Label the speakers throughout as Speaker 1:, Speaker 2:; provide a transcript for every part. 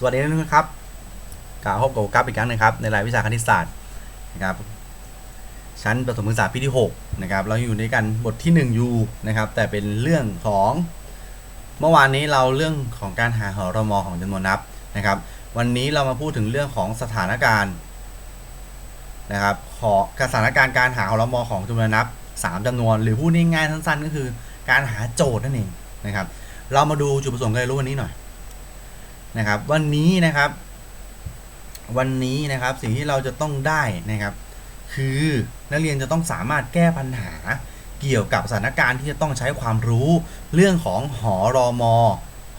Speaker 1: สวัสดีทุกท่านครับกล่าวพบกับกับอีกครั้งหนึงครับในรายวิชาคณิตศาสตร์นะครับชั้นประถมศึกษาปีที่6นะครับเราอยู่ในกันบทที่1อยู่นะครับแต่เป็นเรื่องของ เมื่อวานนี้เราเรื่องของการหาหอรมอของจำนวนนับนะครับ วันนี้เรามาพูดถึงเรื่องของสถานการณ์นะครับขอสถานการณ์การหาหอรมอของจำนวนนับ 3จำนวน หรือพูดง่ายๆสั้นๆ ก็คือ การหาโจทย์นั่นเองนะครับ เรามาดูจุดประสงค์การเรียนรู้วันนี้หน่อย นะครับ วันนี้นะครับ วันนี้นะครับสิ่งที่เราจะต้องได้นะครับ คือนักเรียนจะต้องสามารถแก้ปัญหาเกี่ยวกับสถานการณ์ที่จะต้องใช้ความรู้เรื่องของหอรอมอ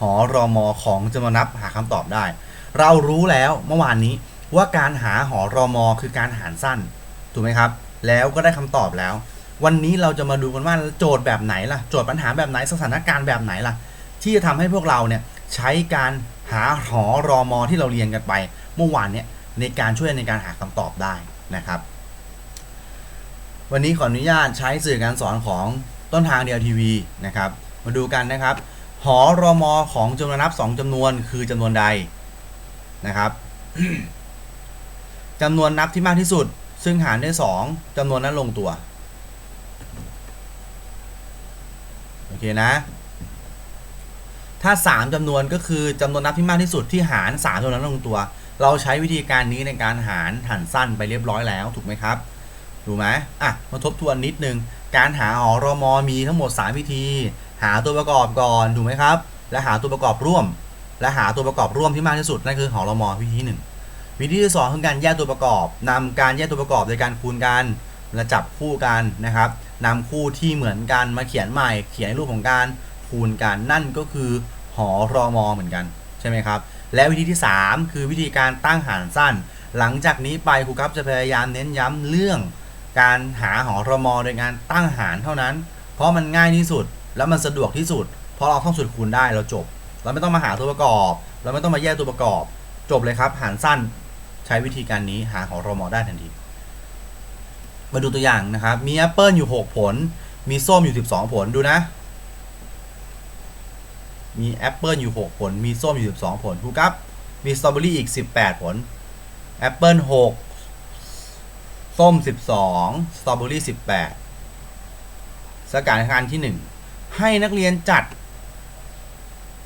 Speaker 1: หอรอมอของจำนวนนับหาคำตอบได้ เรารู้แล้วเมื่อวานนี้ว่าการหาหอรอมอคือการหารสั้นถูกไหมครับ แล้วก็ได้คำตอบแล้ว วันนี้เราจะมาดูกันว่าโจทย์แบบไหนล่ะ โจทย์ปัญหาแบบไหนสถานการณ์แบบไหนล่ะ ที่จะทำให้พวกเราเนี่ยใช้การ หาหอรอมอที่เราเรียนกันไป เมื่อวานเนี่ยในการช่วยในการหาคำตอบได้นะครับ วันนี้ขออนุญาตใช้สื่อการสอนของต้นทางเดียวทีวีนะครับ มาดูกันนะครับ หอรอมอของจำนวนนับ 2จำนวนคือจำนวนใดนะครับจำนวนนับที่มากที่สุด ซึ่งหารด้วย2จำนวนนั้นลงตัว โอเคนะ ถ้า 3จำนวนก็คือจำนวนนับที่มากที่สุดที่หาร 3จำนวนนั้นลงตัว เราใช้วิธีการนี้ในการหารหันสั้นไปเรียบร้อยแล้วถูกไหมครับถูกไหมอะมาทบทวนนิดนึง การหาหอรอมอมีทั้งหมด 3 วิธี หาตัวประกอบก่อนถูกไหมครับ และหาตัวประกอบร่วม และหาตัวประกอบร่วมที่มากที่สุดนั่นคือหอรอมอวิธีที่หนึ่งวิธีที่สองคือการแยกตัวประกอบนำการแยกตัวประกอบโดยการคูณกันและจับคู่กันนะครับนำคู่ที่เหมือนกันมาเขียนใหม่ เขียนในรูปของการ คูณกันนั่นก็คือหอรอมอเหมือนกันใช่ไหมครับ และวิธีที่ 3 คือวิธีการตั้งหารสั้น หลังจากนี้ไปครูครับจะพยายามเน้นย้ำเรื่อง การหาหอรอมอโดยการตั้งหารเท่านั้น เพราะมันง่ายที่สุดแล้วมันสะดวกที่สุดเพราะเราท่องสูตรคูณได้เราจบ เราไม่ต้องมาหาตัวประกอบ เราไม่ต้องมาแยกตัวประกอบ จบเลยครับ หารสั้นใช้วิธีการนี้หาหอรอมอได้ทันทีมาดูตัวอย่างนะครับ มีแอปเปิลอยู่ 6 ผล มีส้มอยู่ 12 ผล ดูนะ มีแอปเปิลอยู่ 6 ผล มีส้มอยู่ 12 ผลครูครับ มีสตรอเบอรี่อีก 18 ผลแอปเปิล6ส้ม 12 สตรอเบอรี่ 18สถานการณ์ที่ 1 ให้นักเรียนจัด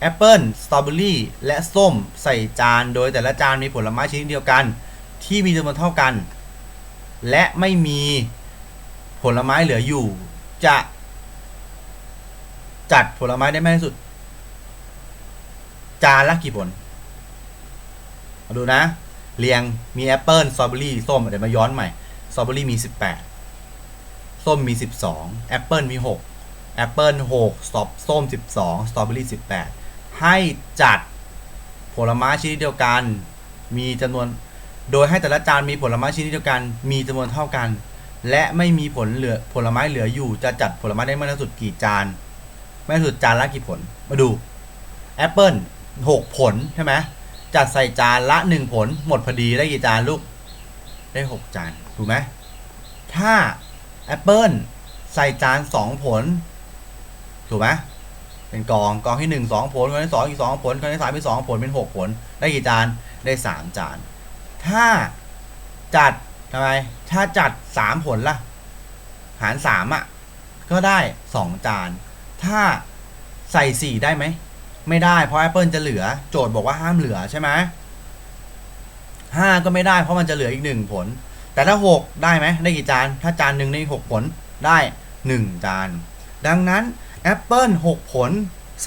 Speaker 1: แอปเปิลสตรอเบอรี่และส้มใส่จาน โดยแต่ละจานมีผลไม้ชนิดเดียวกัน ที่มีจำนวนเท่ากัน และไม่มีผลไม้เหลืออยู่ จะ จัดผลไม้ได้มากที่สุด จานละกี่ผลมาดูนะ เรียงมีแอปเปิลสตรอเบอรี่ส้มเดี๋ยวมาย้อนใหม่สตรอเบอรี่มี 18 ส้มมี 12แอปเปิลมี 6 แอปเปิล6สตรอส้ม 12 สตรอเบอรี่ 18 ให้จัดผลไม้ชนิดเดียวกัน มีจำนวน โดยให้แต่ละจานมีผลไม้ชนิดเดียวกัน มีจำนวนเท่ากัน และไม่มีผลเหลือผลไม้เหลืออยู่ จะจัดผลไม้ได้มากที่สุดกี่จาน มากที่สุดจานละกี่ผล มาดูแอปเปิล 6ผลใช่ไหมจัดใส่จานละ1ผล หมดพอดีได้กี่จานลูก ได้6จานถูกไหมถ้าแอปเปิลใส่จาน2ผล ถูกไหมเป็นกองกองที่1 2ผลกองที่2อีก2ผลกองที่3อีก2ผลเป็น6ผล ได้กี่จานได้3จาน ถ้าจัดทำไมถ้าจัด3ผลล่ะ หาร3อะ ก็ได้2จาน ถ้าใส่4ได้ไหม ไม่ได้เพราะ Apple จะเหลือ โจทย์บอกว่าห้ามเหลือใช่ไหมห้าก็ไม่ได้เพราะมันจะเหลืออีกหนึ่งผล แต่ถ้าหกได้ไหมได้กี่จาน ถ้าจานหนึ่งในหกผลได้หนึ่งจาน ดังนั้นแอปเปิลหกผล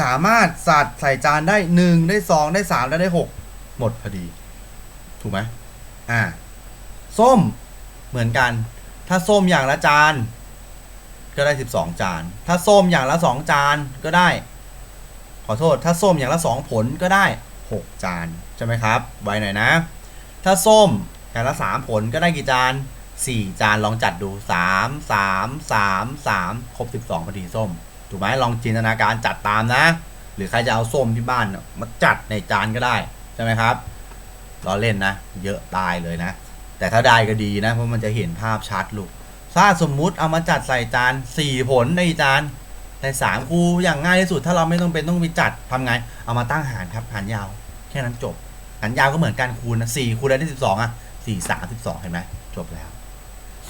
Speaker 1: สามารถสัดใส่จานได้หนึ่งได้สองได้สามและได้หกหมดพอดี ถูกไหมอ่า ส้มเหมือนกัน ถ้าส้มอย่างละจาน ก็ได้สิบสองจาน ถ้าส้มอย่างละสองจานก็ได้ ขอโทษ ถ้าส้มอย่างละสองผลก็ได้หกจานใช่ไหมครับ ไว้หน่อยนะ ถ้าส้มอย่างละสามผลก็ได้กี่จานสี่จานลองจัดดูสามสามสามสามครบสิบสองพอดีส้ม ถูกไหมลองจินตนาการจัดตามนะ หรือใครจะเอาส้มที่บ้านมาจัดในจานก็ได้ใช่ไหมครับล้อเล่นนะ เยอะตายเลยนะ แต่ถ้าได้ก็ดีนะ เพราะมันจะเห็นภาพชัดลูก ถ้าสมมุติเอามาจัดใส่จานสี่ผลในจาน แต่สามคูอย่างง่ายที่สุดถ้าเราไม่ต้องเป็นต้องไปจัดทำไง เอามาตั้งหารครับหารยาว แค่นั้นจบหารยาวก็เหมือนกันคูณนะสี่คูณได้สิบสองอะสี่สามสิบสองเห็นไหมจบแล้ว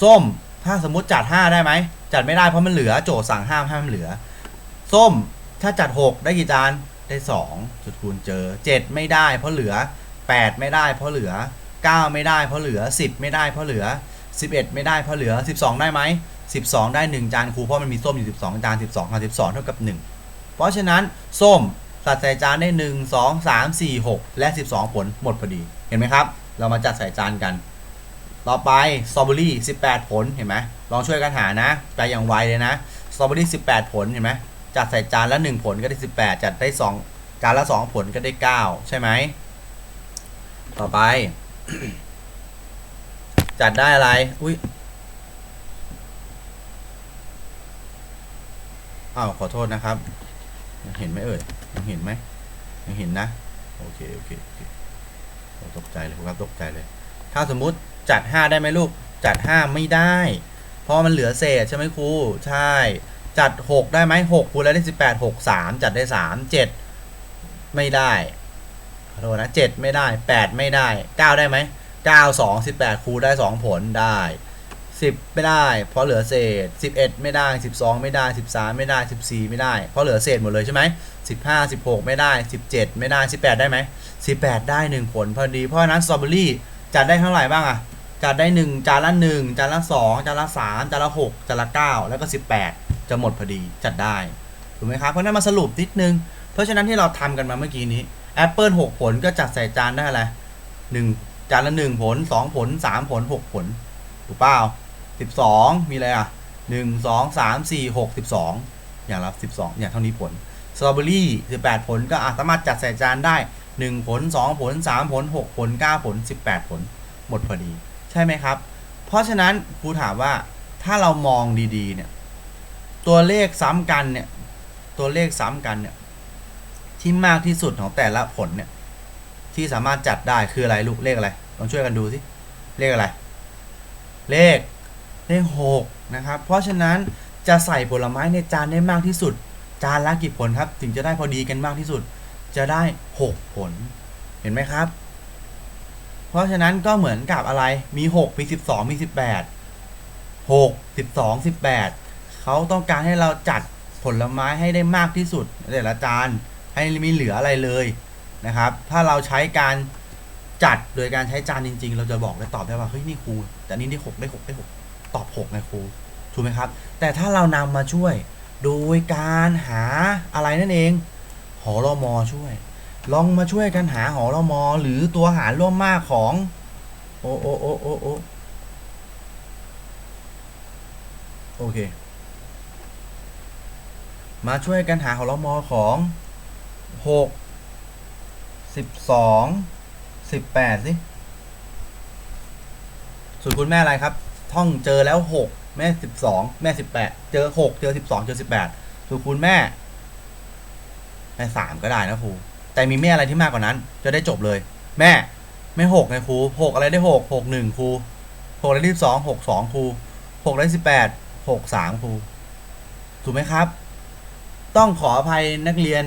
Speaker 1: ส้มถ้าสมมติจัดห้าได้ไหมจัดไม่ได้เพราะมันเหลือโจทย์สั่งห้ามห้ามเหลือ ส้มถ้าจัดหกได้กี่จานได้สองจุดคูณเจอเจ็ดไม่ได้เพราะเหลือแปดไม่ได้เพราะเหลือเก้าไม่ได้เพราะเหลือสิบไม่ได้เพราะเหลือ สิบเอ็ดไม่ได้เพราะเหลือสิบสองได้ไหมสิบสองได้หนึ่งจานครูเพราะมันมีส้มอยู่สิบสองจานสิบสองกับสิบสองเท่ากับหนึ่งเพราะฉะนั้นส้มตัดใส่จานได้หนึ่งสองสามสี่หกและสิบสองผลหมดพอดีเห็นไหมครับ เรามาจัดใส่จานกัน ต่อไปสตรอเบอรี่ 18 ผลเห็นไหมลองช่วยกันหานะไปอย่างไวเลยนะสตรอเบอรี่ 18 ผลเห็นไหมจัดใส่จานละ 1 ผลก็ได้ 18 จัดได้ 2 จานละ 2 ผลก็ได้ 9 ใช่ไหมต่อไป จัดได้อะไร อุ้ยอ้าวขอโทษนะครับยังเห็นไหมเอ่ยยังเห็นไหมยังเห็นนะ โอเค โอเค โอเคตกใจเลยครับตกใจเลย ถ้าสมมุติจัด 5 ได้ไหมลูก จัด 5 ไม่ได้ เพราะมันเหลือเศษใช่ไหมครู ใช่ จัด 6 ได้ไหม6คูณแล้วได้18 6 3 จัดได้ 3 7 ไม่ได้ขอโทษนะ 7 ไม่ได้ 8 ไม่ได้ 9 ได้ไหม 9 2 18คูณได้2ผลได้10ไม่ได้ เพราะเหลือเศษ11ไม่ได้12ไม่ได้13ไม่ได้14ไม่ได้ เพราะเหลือเศษหมดเลยใช่ไหม15 16ไม่ได้17ไม่ได้18ได้ไหม18ได้1ผลพอดีเพราะนั้นสตรอเบอรี่จัดได้เท่าไหร่บ้างอะจัดได้หนึ่งจานละหนึ่งจานละสองจานละสามจานละหกจานละเก้าแล้วก็สิบแปดจะหมดพอดีจัดได้ถูกไหมครับเพราะนั้นมาสรุปนิดนึง เพราะฉะนั้นที่เราทำกันมาเมื่อกี้นี้แอปเปิลหกผลก็จัดใส่จานได้อะไรหนึ่ง จานละหนึ่งผลสองผลสามผลหกผล ถูกเปล่าสิบสองมีอะไรอะหนึ่งสองสามสี่หกสิบสองอย่างละสิบสองอย่างเท่านี้ผลสตรอเบอรี่สิบแปดผลก็อะสามารถจัดใส่จานได้หนึ่งผลสองผลสามผลหกผลเก้าผลสิบแปดผล หมดพอดี ใช่ไหมครับ เพราะฉะนั้นครูถามว่าถ้าเรามองดีๆ เนี่ย ตัวเลขซ้ำกันเนี่ย ตัวเลขซ้ำกันเนี่ย ที่มากที่สุดของแต่ละผลเนี่ย ที่สามารถจัดได้คืออะไรลูกเลขอะไรลองช่วยกันดูสิเลขอะไร เลขเลขหกนะครับ เพราะฉะนั้นจะใส่ผลไม้ในจานได้มากที่สุด จานละกี่ผลครับ ถึงจะได้พอดีกันมากที่สุด จะได้หกผลเห็นไหมครับ เพราะฉะนั้นก็เหมือนกับอะไรมี 6 มี 12 มี 18 6 12 18 เขาต้องการให้เราจัดผลไม้ให้ได้มากที่สุดแต่ละจานให้มีเหลืออะไรเลย นะครับ ถ้าเราใช้การจัดโดยการใช้จานจริง ๆ เราจะบอกได้ตอบได้ว่าเฮ้ยนี่ครูแต่นี่ได้6ได้6ได้6ตอบ6ไงครูถูกไหมครับ แต่ถ้าเรานำมาช่วยโดยการหาอะไรนั่นเอง หอรอมอช่วย ลองมาช่วยกันหาหอรอมอหรือตัวหารร่วมมากของ โอโอโอโอโอโอเค มาช่วยกันหาหอรอมอของหก สิบสองสิบแปดสิส่วนคุณแม่อะไรครับ ท่องเจอแล้วหกแม่สิบสองแม่สิบแปดเจอหกเจอสิบสองเจอสิบแปดส่วนคุณแม่แม่สามก็ได้นะครูแต่มีแม่อะไรที่มากกว่านั้น จะได้จบเลย แม่ไม่หกไงครูหกอะไรได้หกหกหนึ่งครูหกอะไรได้สองหกสองครูหกอะได้สิบแปดหกสามครูถูกไหมครับ ต้องขออภัยนักเรียน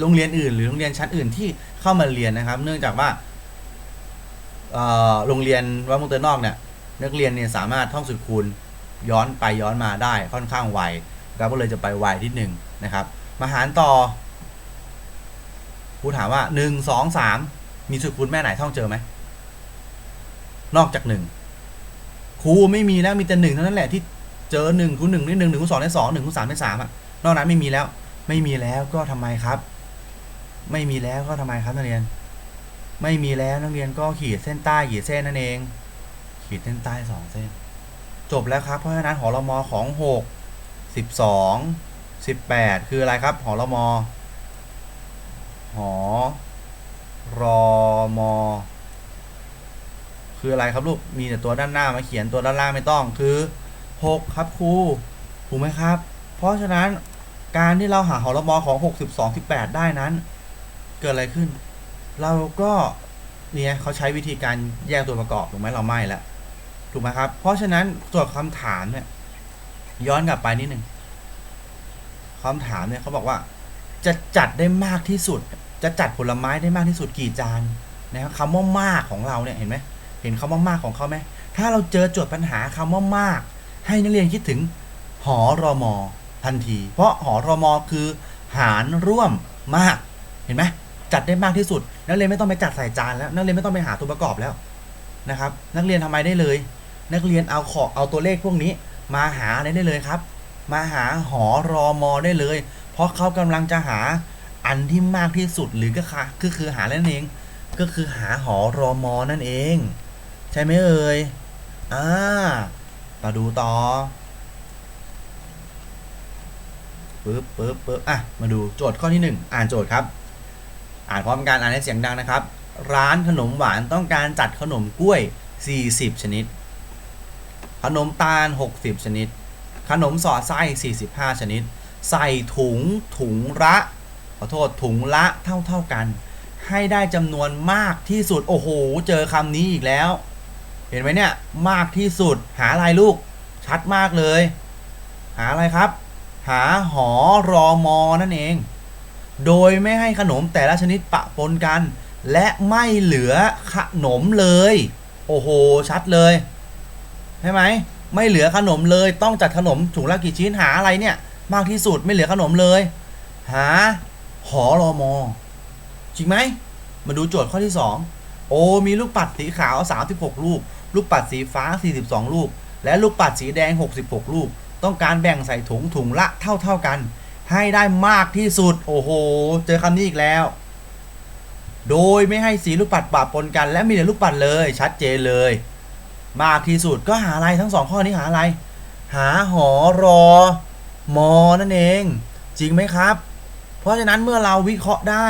Speaker 1: โรงเรียนอื่น หรือโรงเรียนชั้นอื่นที่เข้ามาเรียนนะครับ เนื่องจากว่าโรงเรียนวัดมุงเตอร์นอกเนี่ยนักเรียนเนี่ยสามารถท่องสูตรคูณย้อนไปย้อนมาได้ค่อนข้างไวครับก็เลยจะไปไวนิดนึงนะครับ มาหารต่อครูถามว่าหนึ่งสองสามมีสูตรคูณแม่ไหนท่องเจอไหมนอกจากหนึ่งครูไม่มีแล้วมีแต่หนึ่งเท่านั้นแหละที่เจอหนึ่งคูณหนึ่งได้หนึ่งหนึ่งคูณสองได้สองหนึ่งคูณสามได้สามอะนอกนั้นไม่มีแล้ว ไม่มีแล้วก็ทำไมครับ ไม่มีแล้วก็ทำไมครับนักเรียน ไม่มีแล้วนักเรียนก็ขีดเส้นใต้ขีดเส้นนั่นเอง ขีดเส้นใต้สองเส้น จบแล้วครับเพราะฉะนั้นหอรมอของหกสิบสองสิบแปดคืออะไรครับหอรมอหอรอมอคืออะไรครับลูก มีแต่ตัวด้านหน้ามาเขียนตัวด้านล่างไม่ต้องคือหกครับครูถูกไหมครับ เพราะฉะนั้น การที่เราหาหอรมอของหกสิบสองสิบแปดได้นั้น เกิดอะไรขึ้น เราก็เนี่ยเขาใช้วิธีการแยกตัวประกอบถูกไหมเราไม่แล้วถูกไหมครับ เพราะฉะนั้นตัวคำถามเนี่ย ย้อนกลับไปนิดหนึ่งคำถามเนี่ยเขาบอกว่า จะจัดได้มากที่สุด จะจัดผลไม้ได้มากที่สุดกี่จานนะครับคำว่ามากของเราเนี่ยเห็นไหมเห็นคำว่ามากของเขาไหมถ้าเราเจอโจทย์ปัญหาคำว่ามาก ให้นักเรียนคิดถึงหอรอมอ ทันที เพราะหอรอมอคือหารร่วมมาก เห็นไหมจัดได้มากที่สุด นักเรียนไม่ต้องไปจัดใส่จานแล้ว นักเรียนไม่ต้องไปหาตัวประกอบแล้วนะครับ นักเรียนทำไมได้เลย นักเรียนเอาขอเอาตัวเลขพวกนี้ มาหาอะไรได้เลยครับ มาหาหอรอมอได้เลย เพราะเขากำลังจะหาอันที่มากที่สุดหรือก็ค่ะก็คือหานั่นเอง ก็คือหาหอรอมอนั่นเอง ใช่ไหมเอ่ยอ่ามาดูต่อ ปึ๊บปึ๊บปึ๊บอะ มาดูโจทย์ข้อที่หนึ่งอ่านโจทย์ครับ อ่านพร้อมกันอ่านให้เสียงดังนะครับ ร้านขนมหวานต้องการจัดขนมกล้วย 40 ชนิด ขนมตาล 60 ชนิด ขนมสอดไส้ 45 ชนิด ใส่ถุงถุงละขอโทษถุงละเท่าเท่ากัน ให้ได้จำนวนมากที่สุด โอ้โห เจอคำนี้อีกแล้ว เห็นไหมเนี่ย มากที่สุดหาอะไรลูก ชัดมากเลย หาอะไรครับ หาหอรอมอนั่นเอง โดยไม่ให้ขนมแต่ละชนิดปะปนกัน และไม่เหลือขนมเลย โอ้โห ชัดเลยใช่ไหมไม่เหลือขนมเลยต้องจัดขนมถุงละกี่ชิ้นหาอะไรเนี่ย มากที่สุดไม่เหลือขนมเลย หา หอรอมอจริงไหมมาดูโจทย์ข้อที่ 2 โอ้มีลูกปัดสีขาว 36 ลูก ลูกปัดสีฟ้า 42 ลูก และลูกปัดสีแดง 66 ลูก ต้องการแบ่งใส่ถุงถุงละเท่าเท่ากัน ให้ได้มากที่สุด โอ้โห เจอคำนี้อีกแล้ว โดยไม่ให้สีลูกปัดปะปนกัน และมีแต่ลูกปัดเลย ชัดเจนเลย มากที่สุดก็หาอะไรทั้งสองข้อนี้หาอะไร หาหอรอ มอนั่นเอง จริงไหมครับ เพราะฉะนั้นเมื่อเราวิเคราะห์ได้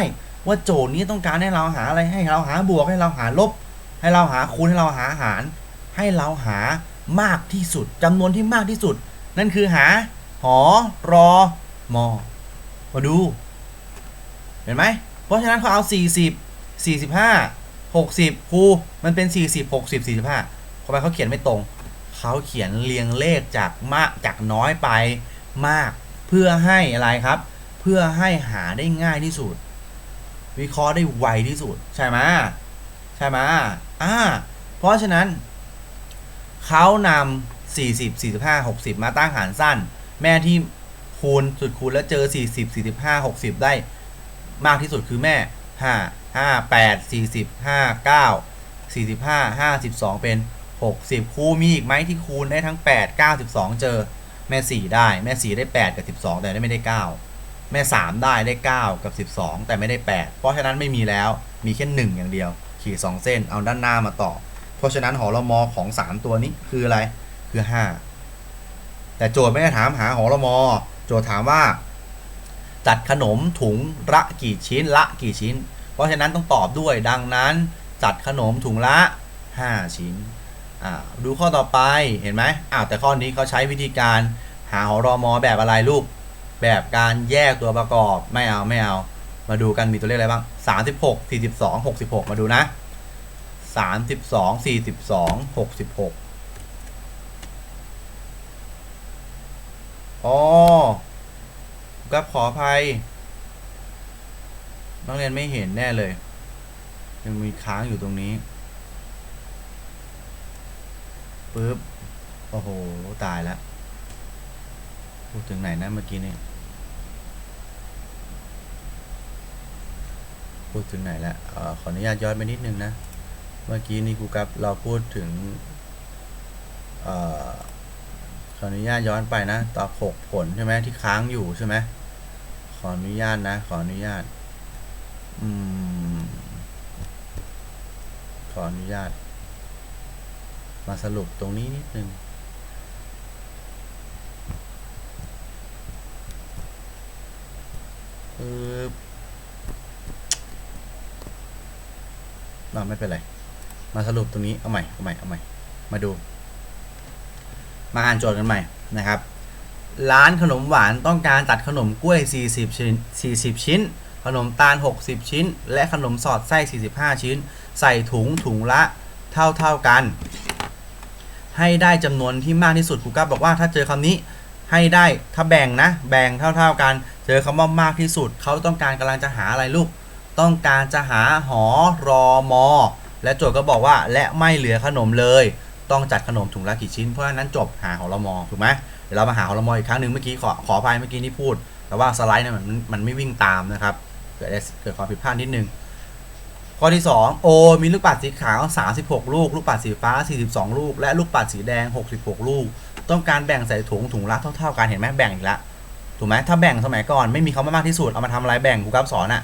Speaker 1: ว่าโจทย์นี้ต้องการให้เราหาอะไรให้เราหาบวกให้เราหาลบ ให้เราหาคูณให้เราหาหาร ให้เราหามากที่สุดจำนวนที่มากที่สุด นั่นคือหา หอรอมอมาดู เห็นไหม เพราะฉะนั้นเขาเอา 40 45 60ครูมันเป็น 40 60 45ทำไมเขาเขียนไม่ตรง เขาเขียนเรียงเลขจากมากจากน้อยไปมาก เพื่อให้อะไรครับ เพื่อให้หาได้ง่ายที่สุด วิเคราะห์ได้ไวที่สุด ใช่ไหมใช่ไหมอ่า เพราะฉะนั้น เขานำ 40 45 60 มาตั้งหารสั้น แม่ที่คูณสุดคูณแล้วเจอ 40 45 60 ได้มากที่สุดคือแม่ 5 5 8 40 5 9 45 52 เป็น 60 คูมีอีกไหมที่คูณได้ทั้ง 8 9 12 เจอแม่ 4 ได้แม่ 4 ได้ 8 กับ 12 แต่ไม่ได้ 9 แม่ 3 ได้ได้ 9 กับ 12 แต่ไม่ได้ 8 เพราะฉะนั้นไม่มีแล้วมีแค่1อย่างเดียว ขีด 2 เส้นเอาด้านหน้ามาต่อ เพราะฉะนั้นหอรมอของ 3 ตัวนี้คืออะไร คือ 5 แต่โจทย์ไม่ได้ถามหาหอรมอ โจทย์ถามว่า จัดขนมถุงละกี่ชิ้นละกี่ชิ้น เพราะฉะนั้นต้องตอบด้วยดังนั้น จัดขนมถุงละ 5 ชิ้นดูข้อต่อไปเห็นไหมอ้าวแต่ข้อนี้เขาใช้วิธีการหาหอรอมอแบบอะไรลูก แบบการแยกตัวประกอบไม่เอาไม่เอา มาดูกันมีตัวเลขอะไรบ้าง 36 42 66 มาดูนะ 32 42 66 อ๋อก็ขออภัยนักเรียนไม่เห็นแน่เลย ยังมีค้างอยู่ตรงนี้ปึ๊บ โอ้โห ตายแล้ว พูดถึงไหนนะเมื่อกี้นี่ พูดถึงไหนแล้วออขออนุญาตย้อนไปนิดนึงนะ เมื่อกี้นี่ครูกับเราพูดถึง เอ่อ ขออนุญาตย้อนไปนะ ตอหกผลใช่ไหมที่ค้างอยู่ใช่ไหมขออนุญาตนะ ขออนุญาต อืม ขออนุญาต มาสรุปตรงนี้นิดนึงปึ๊บเราไม่เป็นไร มาสรุปตรงนี้ เอาใหม่ เอาใหม่ เอาใหม่ มาดู มาอ่านโจทย์กันใหม่นะครับ ร้านขนมหวานต้องการตัดขนมกล้วย 40 ชิ้น 40 ชิ้น ขนมตาล 60 ชิ้น และขนมสอดไส้ 45 ชิ้น ใส่ถุงถุงละเท่าเท่ากัน ให้ได้จำนวนที่มากที่สุดครูก้าบอกว่าถ้าเจอคำนี้ให้ได้ถ้าแบ่งนะ แบ่งเท่าเท่าๆกัน เจอคำว่ามากที่สุด เขาต้องการกำลังจะหาอะไรลูก ต้องการจะหาหอรอมอ และโจทย์ก็บอกว่าและไม่เหลือขนมเลย ต้องจัดขนมถุงละกี่ชิ้น เพราะฉะนั้นจบหาหอรมอถูกไหมเดี๋ยวเรามาหาหอรมออีกครั้งหนึ่งเมื่อกี้ขอขออภัยเมื่อกี้นี่พูด แต่ว่าสไลด์เนี่ยมันมันไม่วิ่งตามนะครับ เกิดเกิดความผิดพลาดนิดนึงข้อที่ 2 โอ มีลูกปัดสีขาว 36 ลูก ลูกปัดสีฟ้า 42 ลูก และลูกปัดสีแดง 66 ลูก ต้องการแบ่งใส่ถุงถุงละเท่า ๆ กัน เห็นไหมแบ่งอีกแล้วถูกไหมถ้าแบ่งสมัยก่อนไม่มีคำว่ามากที่สุด เอามาทำอะไรแบ่งครูกับสอนอะ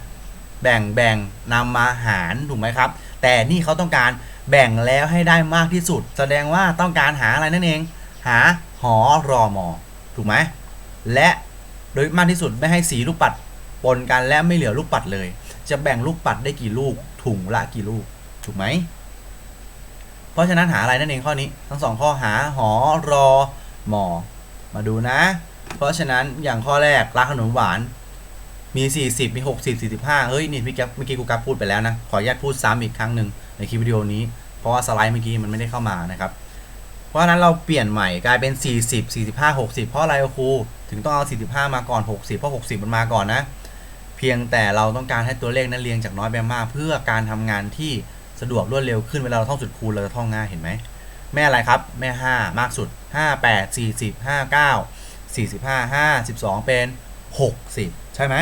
Speaker 1: แบ่งแบ่งนำมาหาร ถูกไหมครับ แต่นี่เขาต้องการแบ่งแล้วให้ได้มากที่สุด แสดงว่าต้องการหาอะไรนั่นเอง หาหอรอมอถูกไหมและโดยมากที่สุดไม่ให้สีลูกปัดปนกันและไม่เหลือลูกปัดเลย จะแบ่งลูกปัดได้กี่ลูกถุงละกี่ลูก ถูกไหมเพราะฉะนั้นหาอะไรนั่นเองข้อนี้ ทั้งสองข้อหาหอรอมอมาดูนะ เพราะฉะนั้นอย่างข้อแรกร้านขนมหวาน มี 40 มี 60 45 เฮ้ย นี่พี่แกปเมื่อกี้กูกับพูดไปแล้วนะ ขออนุญาตพูดซ้ำอีกครั้งหนึ่งในคลิปวิดีโอนี้ เพราะว่าสไลด์เมื่อกี้มันไม่ได้เข้ามานะครับ เพราะฉะนั้นเราเปลี่ยนใหม่กลายเป็น 40 45 60 เพราะอะไรครู ถึงต้องเอา 45 มาก่อน 60 เพราะ 60 มันมาก่อนนะ เพียงแต่เราต้องการให้ตัวเลขนั้นเรียงจากน้อยไปมาก เพื่อการทำงานที่สะดวกรวดเร็วขึ้นเวลาเราท่องสุดคูณเราจะท่องง่ายเห็นไหม แม่อะไรครับ แม่ 5 มากสุด 5 8 40 59 45 52 เป็น 60 ใช่ไหม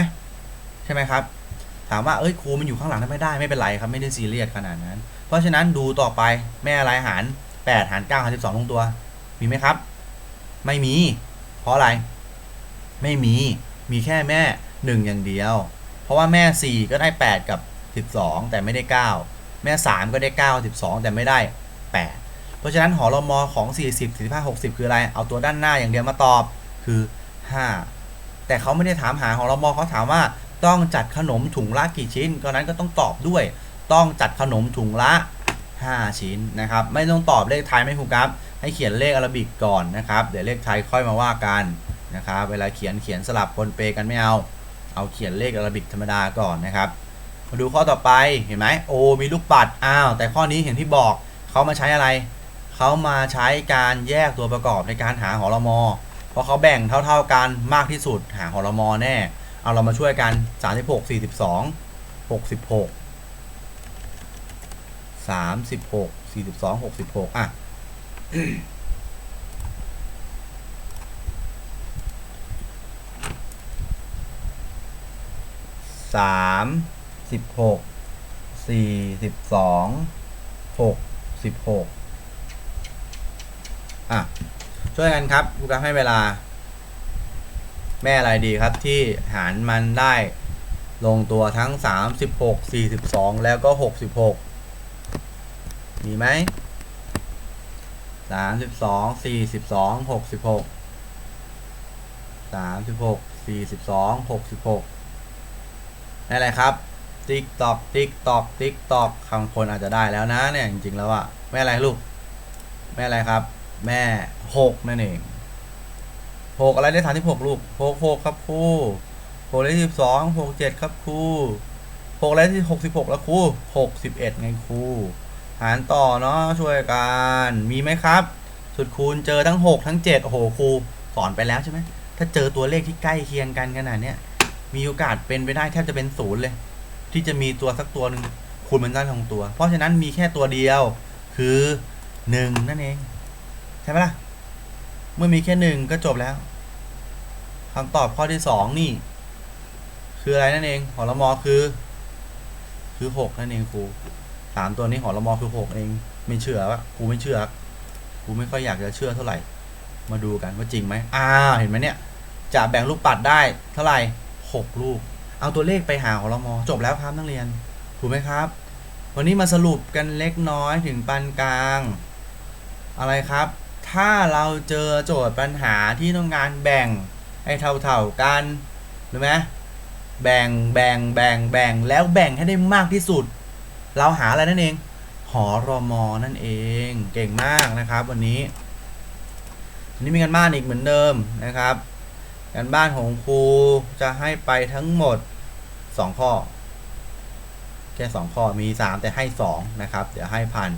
Speaker 1: ใช่ไหมครับ ถามว่าเอ้ยครูมันอยู่ข้างหลังทำไม่ได้ไม่เป็นไรครับไม่ได้ซีเรียสขนาดนั้น เพราะฉะนั้นดูต่อไปแม่อะไรหาร 8 หาร9หาร12ลงตัว มีไหมครับ ไม่มี เพราะอะไร ไม่มี มีแค่แม่ 1 อย่างเดียว เพราะว่าแม่ 4 ก็ได้ 8 กับ 12 แต่ไม่ได้ 9 แม่ 3 ก็ได้ 9 12 แต่ไม่ได้ 8 เพราะฉะนั้นหอรมอของ 40 45 60 คืออะไร เอาตัวด้านหน้าอย่างเดียวมาตอบคือ 5 แต่เขาไม่ได้ถามหาหอรมอเขาถามว่า ต้องจัดขนมถุงละกี่ชิ้นก็นั้นก็ต้องตอบด้วย ต้องจัดขนมถุงละ 5 ชิ้นนะครับ ไม่ต้องตอบเลขไทยไม่ถูกครับ ให้เขียนเลขอาราบิกก่อนนะครับ เดี๋ยวเลขไทยค่อยมาว่ากันนะครับ เวลาเขียนเขียนสลับปนเปกันไม่เอา เอาเขียนเลขอาราบิกธรรมดาก่อนนะครับ มาดูข้อต่อไป เห็นไหมโอมีลูกปัด อ้าว แต่ข้อนี้เห็นที่บอก เขามาใช้อะไร เขามาใช้การแยกตัวประกอบในการหาหอรมอเพราะเขาแบ่งเท่า ๆกันมากที่สุด หาหอรมอแน่ เอาเรามาช่วยกัน36 42 66 36 42 66อะสามสิบหกสี่สิบสองหกสิบหกอะ ช่วยกันครับครูกาให้เวลา แม่อะไรดีครับที่หารมันได้ลงตัวทั้ง 36 42 แล้วก็ 66 มีไหม 32 42 66 36 42 66ได้อะไรครับติ๊กตอกติ๊กตอกติ๊กตอกบางคนอาจจะได้แล้วนะเนี่ยจริงๆแล้วอะแม่อะไรลูก แม่อะไรครับ แม่หกนั่นเอง หกอะไรได้ฐานที่หกลูกหกหกครับครูหกได้สิบสองหกเจ็ดครับครูหกอะไรที่หกสิบหกแล้วครูหกสิบเอ็ดไงครูหารต่อเนาะช่วยกันมีไหมครับ สุดคูณเจอทั้งหกทั้งเจ็ดโอ้โหครูสอนไปแล้วใช่ไหมถ้าเจอตัวเลขที่ใกล้เคียงกันขนาดเนี้ยมีโอกาสเป็นไปได้แทบจะเป็นศูนย์เลย ที่จะมีตัวสักตัวหนึ่งคูณมันได้ทั้งตัว เพราะฉะนั้นมีแค่ตัวเดียวคือหนึ่งนั่นเอง ใช่ไหมล่ะ เมื่อมีแค่หนึ่งก็จบแล้วคำตอบข้อที่สองนี่ คืออะไรนั่นเอง หอละมอคือ คือหกนั่นเองครูสามตัวนี้หอละมอคือหกเอง ไม่เชื่อวะครูไม่เชื่อครูไม่ค่อยอยากจะเชื่อเท่าไหร่ มาดูกันว่าจริงไหมอ้าเห็นไหมเนี่ย จะแบ่งลูกปัดได้เท่าไหร่หกลูก เอาตัวเลขไปหาหอละมอจบแล้วครับนักเรียน ถูกไหมครับ วันนี้มาสรุปกันเล็กน้อยถึงปานกลาง อะไรครับ ถ้าเราเจอโจทย์ปัญหาที่ต้องการแบ่งให้เท่าๆกันรู้ไหมแบ่งแบ่งแบ่งแบ่งแล้วแบ่งให้ได้มากที่สุด เราหาอะไรนั่นเอง หอรอมอนั่นเอง เก่งมากนะครับ วันนี้วันนี้มีกันบ้านอีกเหมือนเดิมนะครับการบ้านของครูจะให้ไปทั้งหมด 2 ข้อ แค่ 2 ข้อมี 3 แต่ให้ 2 นะครับ เดี๋ยวให้ผ่าน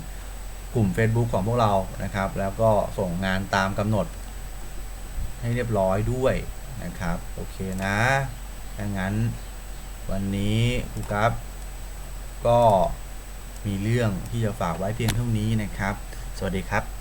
Speaker 1: กลุ่ม Facebook ของพวกเรานะครับ แล้วก็ส่งงานตามกำหนด ให้เรียบร้อยด้วยนะครับ โอเคนะดังนั้นวันนี้ครูครับก็มีเรื่องที่จะฝากไว้เพียงเท่านี้นะครับ สวัสดีครับ